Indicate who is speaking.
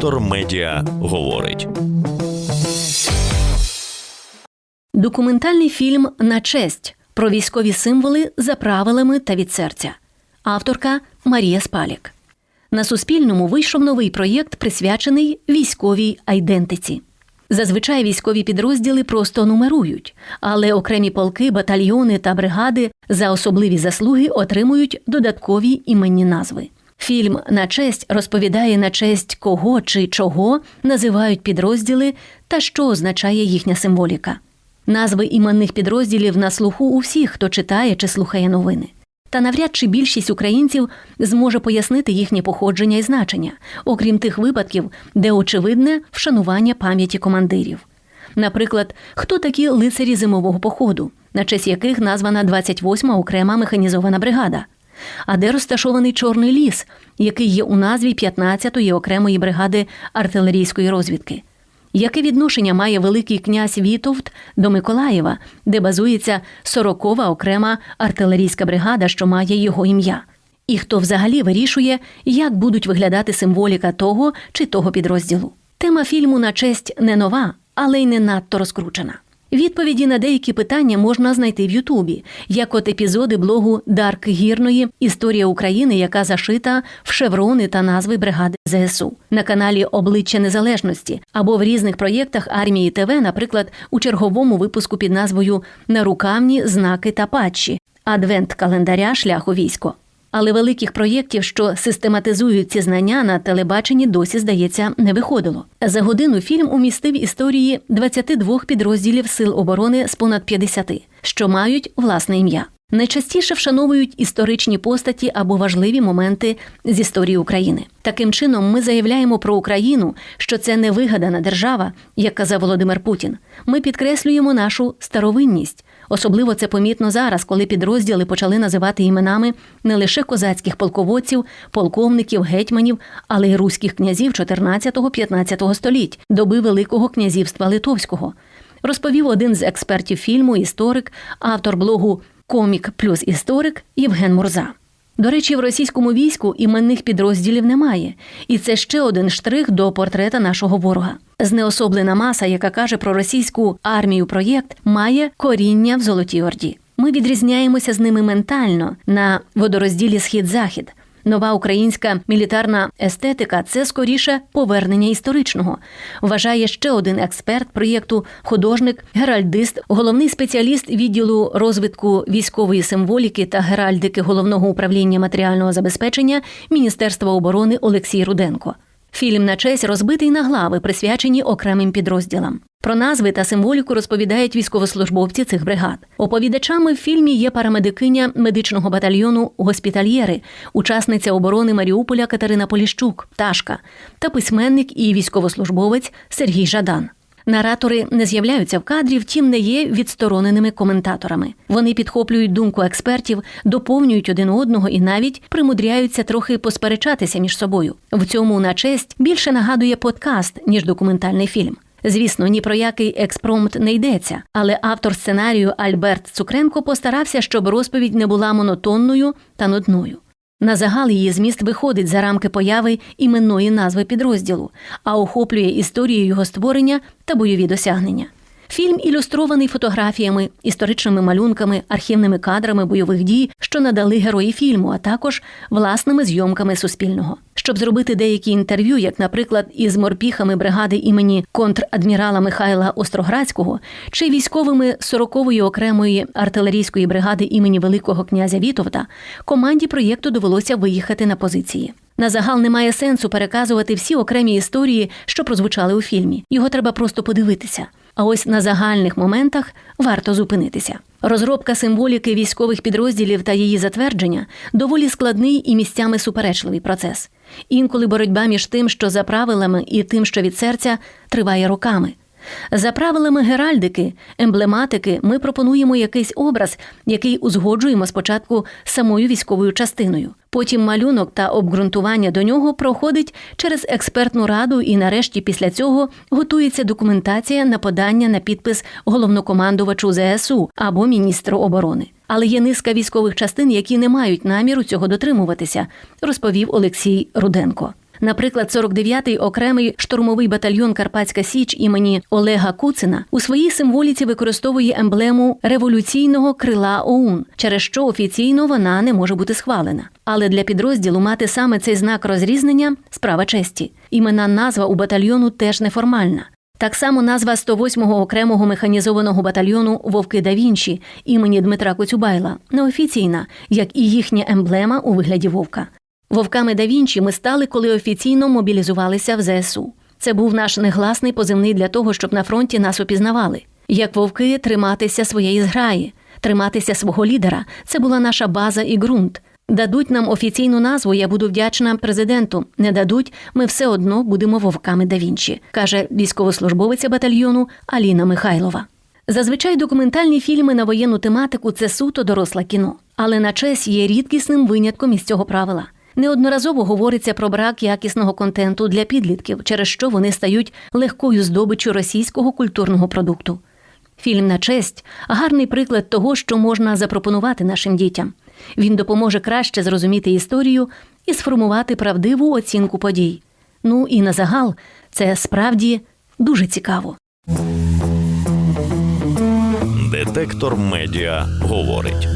Speaker 1: Вектор Медіа говорить.
Speaker 2: Документальний фільм на честь про військові символи за правилами та від серця. Авторка Марія Спалік. На Суспільному вийшов новий проєкт, присвячений військовій айдентиці. Зазвичай військові підрозділи просто нумерують, але окремі полки, батальйони та бригади за особливі заслуги отримують додаткові іменні назви. Фільм на честь розповідає на честь кого чи чого називають підрозділи та що означає їхня символіка. Назви іменних підрозділів на слуху у всіх, хто читає чи слухає новини. Та навряд чи більшість українців зможе пояснити їхнє походження і значення, окрім тих випадків, де очевидне вшанування пам'яті командирів. Наприклад, хто такі лицарі зимового походу, на честь яких названа 28-ма окрема механізована бригада, а де розташований Чорний ліс, який є у назві 15-ї окремої бригади артилерійської розвідки. Яке відношення має Великий князь Вітовт до Миколаєва, де базується 40-ва окрема артилерійська бригада, що має його ім'я? І хто взагалі вирішує, як будуть виглядати символіка того чи того підрозділу? Тема фільму на честь не нова, але й не надто розкручена. Відповіді на деякі питання можна знайти в Ютубі, як от епізоди блогу Дарк Гірної Історія України, яка зашита в шеврони та назви бригади ЗСУ на каналі Обличчя Незалежності або в різних проєктах армії ТВ, наприклад, у черговому випуску під назвою Нарукавні знаки та патчі Адвент календаря Шлях у військо. Але великих проєктів, що систематизують ці знання на телебаченні, досі здається не виходило. За годину фільм умістив історії 22 підрозділів сил оборони з понад 50, що мають власне ім'я. Найчастіше вшановують історичні постаті або важливі моменти з історії України. Таким чином, ми заявляємо про Україну, що це не вигадана держава, як казав Володимир Путін. Ми підкреслюємо нашу старовинність. Особливо це помітно зараз, коли підрозділи почали називати іменами не лише козацьких полководців, полковників, гетьманів, але й руських князів 14-15 століть, доби Великого князівства Литовського. Розповів один з експертів фільму, історик, автор блогу Комік плюс історик Євген Мурза. До речі, в російському війську іменних підрозділів немає, і це ще один штрих до портрета нашого ворога. Знеособлена маса, яка каже про російську армію проєкт, має коріння в Золотій Орді. Ми відрізняємося з ними ментально на водорозділі Схід-Захід. Нова українська мілітарна естетика це скоріше повернення історичного. Вважає ще один експерт проєкту, художник, геральдист, головний спеціаліст відділу розвитку військової символіки та геральдики головного управління матеріального забезпечення Міністерства оборони Олексій Руденко. Фільм на честь розбитий на глави, присвячені окремим підрозділам. Про назви та символіку розповідають військовослужбовці цих бригад. Оповідачами в фільмі є парамедикиня медичного батальйону Госпітальєри, учасниця оборони Маріуполя Катерина Поліщук, Ташка та письменник і військовослужбовець Сергій Жадан. Наратори не з'являються в кадрі, втім не є відстороненими коментаторами. Вони підхоплюють думку експертів, доповнюють один одного і навіть примудряються трохи посперечатися між собою. В цьому на честь більше нагадує подкаст ніж документальний фільм. Звісно, ні про який експромт не йдеться, але автор сценарію Альберт Цукренко постарався, щоб розповідь не була монотонною та нудною. На загал її зміст виходить за рамки появи іменної назви підрозділу, а охоплює історію його створення та бойові досягнення. Фільм ілюстрований фотографіями, історичними малюнками, архівними кадрами бойових дій, що надали герої фільму, а також власними зйомками Суспільного. Щоб зробити деякі інтерв'ю, як, наприклад, із морпіхами бригади імені контрадмірала Михайла Остроградського чи військовими 40-ї окремої артилерійської бригади імені Великого князя Вітовта, команді проєкту довелося виїхати на позиції. На загал немає сенсу переказувати всі окремі історії, що прозвучали у фільмі. Його треба просто подивитися. А ось на загальних моментах варто зупинитися. Розробка символіки військових підрозділів та її затвердження доволі складний і місцями суперечливий процес. Інколи боротьба між тим, що за правилами, і тим, що від серця, триває роками. За правилами геральдики, емблематики, ми пропонуємо якийсь образ, який узгоджуємо спочатку самою військовою частиною. Потім малюнок та обґрунтування до нього проходить через експертну раду, і нарешті після цього готується документація на подання на підпис головнокомандувачу ЗСУ або міністру оборони. Але є низка військових частин, які не мають наміру цього дотримуватися, розповів Олексій Руденко. Наприклад, 49-й окремий штурмовий батальйон Карпатська Січ імені Олега Куцина у своїй символіці використовує емблему революційного крила ОУН, через що офіційно вона не може бути схвалена. Але для підрозділу мати саме цей знак розрізнення справа честі. Імена назва у батальйону теж неформальна. Так само назва 108-го окремого механізованого батальйону Вовки да Вінчі імені Дмитра Коцюбайла неофіційна, як і їхня емблема у вигляді вовка. Вовками да Вінчі ми стали, коли офіційно мобілізувалися в ЗСУ. Це був наш негласний позивний для того, щоб на фронті нас опізнавали. Як вовки триматися своєї зграї, триматися свого лідера це була наша база і ґрунт. Дадуть нам офіційну назву, я буду вдячна президенту. Не дадуть, ми все одно будемо вовками да Вінчі, каже військовослужбовиця батальйону Аліна Михайлова. Зазвичай документальні фільми на воєнну тематику це суто доросле кіно, але на честь є рідкісним винятком із цього правила. Неодноразово говориться про брак якісного контенту для підлітків, через що вони стають легкою здобиччю російського культурного продукту. Фільм на честь гарний приклад того, що можна запропонувати нашим дітям. Він допоможе краще зрозуміти історію і сформувати правдиву оцінку подій. Ну і на загал це справді дуже цікаво.
Speaker 1: Детектор медіа говорить.